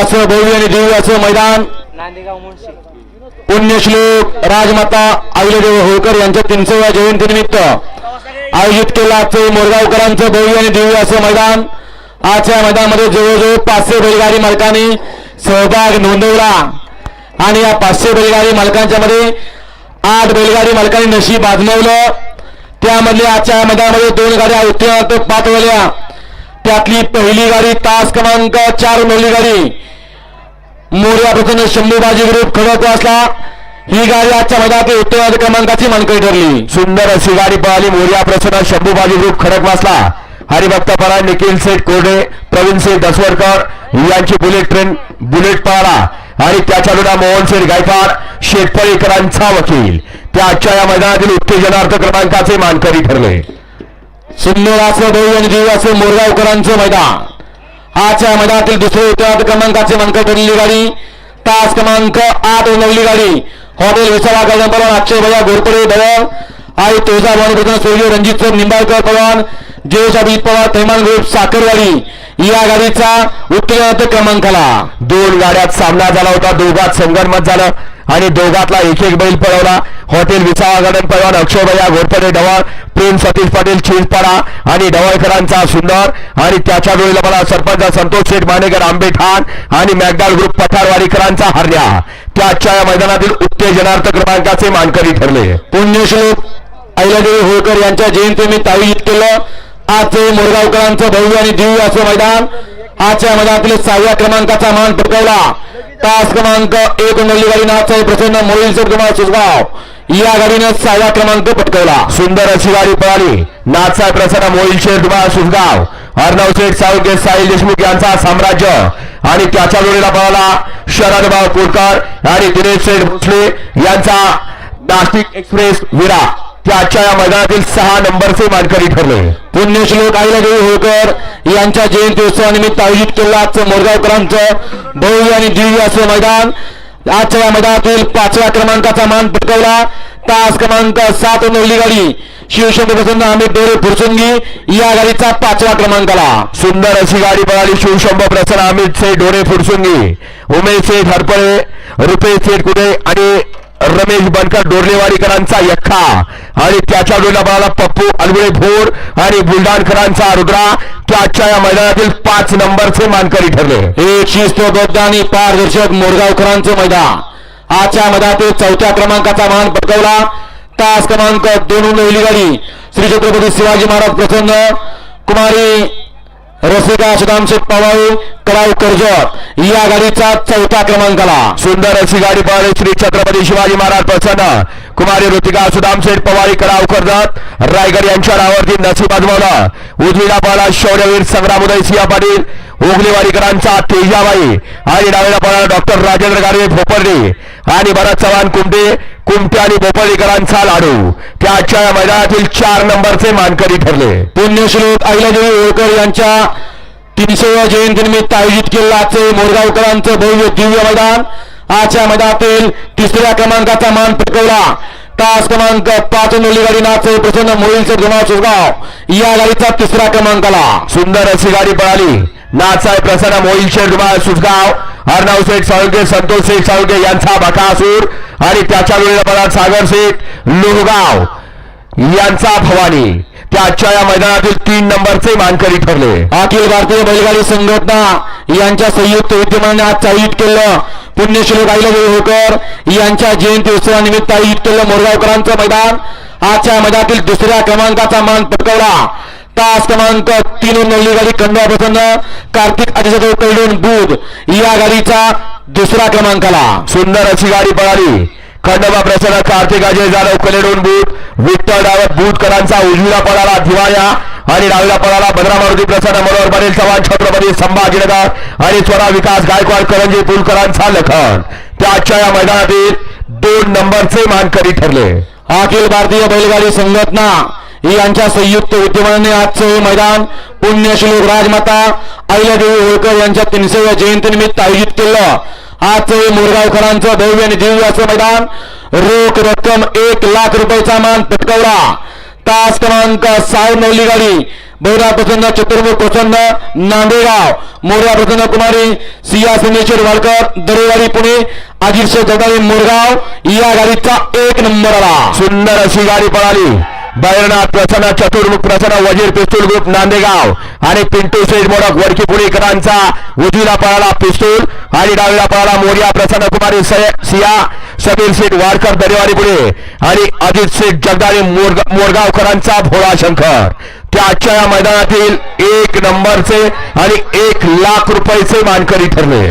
असं भव्य आणि दिव्य असं मैदान. पुण्यश्लोक राजमाता आईलदेव होळकर यांच्या तीनशेव्या जयंतीनिमित्त आयोजित केलं आजचं मोरगावकरांचं भव्य आणि दिव्य असं मैदान आजच्या मैदानामध्ये जवळजवळ पाचशे बैलगाडी मालकांनी सहभाग नोंदवला. आणि या पाचशे बैलगाडी मालकांच्या मध्ये आठ बैलगाडी मालकांनी नशीब आजमावलं. त्यामधले आजच्या मैदानामध्ये दोन गाड्या उत्तीर्ण पाच झाल्या त्यातली पहिली गाडी तास क्रमांक चार नवली गाडी. मोर्या प्रसन्न शंभूबाजी ग्रुप खडक वाचला ही गाडी आजच्या मैदानातील उत्तर क्रमांकाची मानकरी ठरली. सुंदर अशी गाडी पळाली. मोर्या प्रसन्न शंभूबाजी ग्रुप खडक वाचला हरिभक्त परा निखिल सेठ कोरडे प्रवीण सेठ दसवडकर यांची बुलेट ट्रेन बुलेट पळाला. आणि त्याच्या जोडा मोहन सेठ गायकवाड शेतकरीकरांचा वकील. त्या आजच्या या मैदानातील उत्तेजनार्थ क्रमांकाचे मानकरी ठरले. सुंदर असं भव्य आणि देवी असं मोरगावकरांचं मैदान. आजच्या मैदानातील दुसरे उत्तर क्रमांकाचे मानकरी ठरलेली गाडी तास क्रमांक आठ नवली गाडी. हॉटेल विसावा गार्डन पलवान अक्षय भैया घोरपडे धवळ आई तुळजाभवानी प्रसन्न सूर्य रणजित सर निंबाळकर पलवान जयेश अभिजित पवार थैमान ग्रुप साखरवाडी. या गाडीचा उत्तर क्रमांकाला. दोन गाड्यात सामना झाला होता दोघात संगणमत झालं आणि दोघातला एक एक बैल पळवला. हॉटेल विसावा गार्डन पळवान अक्षयभया घोरपडे ढवळ प्रेम सतीश पाटील चिंचपाडा आणि ढवळकरांचा सुंदर आणि त्याच्या डोळीला मला सरपंच संतोष शेठ मानेकर आंबे ठाण आणि मॅगडाल ग्रुप पठारवाडीकरांचा हरण्या. त्याच्या या मैदानातील उत्तेजनार्थ क्रमांकाचे मानकरी ठरले. पुण्यश्लोक अहिलादेवी होळकर यांच्या जयंतीनिमित्त आयोजित केलं. आजचे मोरगावकरांचं भव्य आणि दिव्य असं मैदान. आजच्या मैदानातील सहाव्या क्रमांकाचा मान पटकावला. तास क्रमांक एक नल्ली गाडी नाथसाहेब प्रसन्न मोहिल कुमार सुसगाव या गाडीनं सहाव्या क्रमांक पटकवला. सुंदर अशी गाडी पळाली. नाचा प्रसन्न मोहिल शेठ बाळ सुसगाव अर्णव शेठ साळुंके साहिल देशमुख यांचा साम्राज्य. आणि त्याच्या जोडीला पळाला शरणभाऊ कोटकर आणि दिनेश शेठ भोसले यांचा नाशिक एक्सप्रेस विरा त्याच्या या मैदानातील सहा नंबरचे मानकरी ठरले. पुण्यश्लोक देवी होळकर यांच्या जयंती उत्सवानिमित्त आयोजित केला. आजचं मोरगावकरांचं भव्य आणि दिव्य असं मैदान. आजच्या या मैदानातील पाचव्या क्रमांकाचा मान पटकावला. तास क्रमांक सात नवली गाडी. शिवशंकर प्रसन्न अमित डोरे फुरसुंगी या गाडीचा पाचव्या क्रमांकाला. सुंदर अशी गाडी पळाली शिवशंभ प्रसन्न अमित से डोरे फुरसुंगी. उमेश सेठ हरपळे रुपेश सेठ कुठे आणि रमेश बनकर डोरलेवाडीकरांचा यख्खा. आणि त्याच्या डोला पप्पू अलगुळे भोर आणि बुलढाणकरांचा रुद्रा. आजच्या या मैदानातील पाच नंबरचे मानकरी ठरले. एक शिस्त आणि पारदर्शक मोरगावकरांचं मैदान. आजच्या मैदानातील चौथ्या क्रमांकाचा मान पटकवला. तास क्रमांक दोन गाडी. श्री छत्रपती शिवाजी महाराज प्रसन्न कुमारी रसिका सुदाम शेठ कराव कर्जत. या गाडीचा चौथ्या क्रमांकाला. सुंदर अशी गाडी पळाली. श्री छत्रपती शिवाजी महाराज प्रसन्न. कुमारी ऋतिका सुदामशेठ पवारी कराव कर्जत. रायगड यांच्या नावावरती नसीब आजमावला उजवीला पाहिला शौर्यवीर संग्राम उदय सिंह पाटील. ओगलेवाडीकरांचा तेजाबाई. आणि डावीला पाहिला डॉक्टर राजेंद्र गाडवे भोपर्डे आणि भरत चव्हाण कुंटे कुमटे आणि भोपर्डीकरांचा लाडू. त्या आजच्या या मैदानातील चार नंबरचे मानकरी ठरले. पुण्यश्लोक अहिल्यादेवी होळकर यांच्या तीनशेव्या जयंतीनिमित्त आयोजित केलेलं आजचे मोरगावकरांचं भव्य दिव्य मैदान. आजच्या मैदानातील तिसऱ्या क्रमांकाचा मान पटकवला. तास क्रमांक पाच नोली गाडी नाचे प्रसन्न मोहिलचे जमाव सुसगाव या गाडीचा तिसऱ्या क्रमांकाला. सुंदर अशी गाडी पळाली. नाथसाहेब प्रसन्न मोहिल शेठ दुबाळ सुसगाव अर्णव शेठ साळुंके संतोष शेठ साळुंके यांचा बकासूर आणि त्याच्या वेळेला सागर शेठ लोहगाव यांचा भवानी. त्या आजच्या या मैदानातील तीन नंबरचे मानकरी ठरले. अखिल भारतीय बैलगाडी संघटना यांच्या संयुक्त विद्यमाने आज आयोजित केलं. पुण्यश्लोक आईला होळकर यांच्या जयंती उत्सवानिमित्त आयोजित केलं मोरगावकरांचं मैदान. आजच्या मैदानातील दुसऱ्या क्रमांकाचा मान पटकवला. तास क्रमांक तीन नवली गाडी खंडवा प्रसन्न कार्तिक अतिशय पैलून बुध. या गाडीचा दुसऱ्या क्रमांकाला. सुंदर अशी गाडी पळाली. खंडोबा प्रसन्न कार्तिक अजय जाधव कलेडून बूट विठ्ठल डावत बूटकरांचा उजवीला पळाला दिवाळ्या आणि डावीला पळाला भद्रा मारुती प्रसन्न मनोहर पटेल चव्हाण छत्रपती संभाजीनगर आणि स्वरा विकास गायकवाड करंजी पुलकरांचा लखन. त्या आजच्या या मैदानातील दोन नंबरचे मानकरी ठरले. अखिल भारतीय बैलगाडी संघटना यांच्या संयुक्त विद्यमानाने आजचं हे मैदान पुण्यश्लोक राजमाता अहिल्यादेवी होळकर यांच्या तीनशेव्या जयंतीनिमित्त आयोजित केलं. आजचं हे मोरगावकरांचं भव्य आणि दिव्य असं मैदान रोख रक्कम एक लाख रुपयाचा मान पटकवला. तास क्रमांक साय नवली गाडी बहुधा प्रसन्न चतुर्मुख प्रसन्न नांदेगाव मोर्या प्रसन्न कुमारी सिया सिंधेश्वर वाडकर दरेवाडी पुणे अजित शेख जगदाळे मोरगाव या गाडीचा एक नंबर आला. सुंदर अशी गाडी पळाली. बैरनाथ प्रसन्न चतुर्मुख प्रसन्न वजीर पिस्तूल ग्रुप नांदेगाव. आणि पिंटू शेठ मोडक वडकी पुणेकरांचा उजवीला पळाला पिस्तूल आणि डावीला पळाला मोर्या प्रसन्न कुमारी सिया समीर सेठ वाडकर दरेवारी पुणे. आणि अजित सेठ जगदाळे मोरगावकरांचा भोळा शंकर. त्या आजच्या या मैदानातील एक नंबरचे आणि एक लाख रुपयाचे मानकरी ठरले.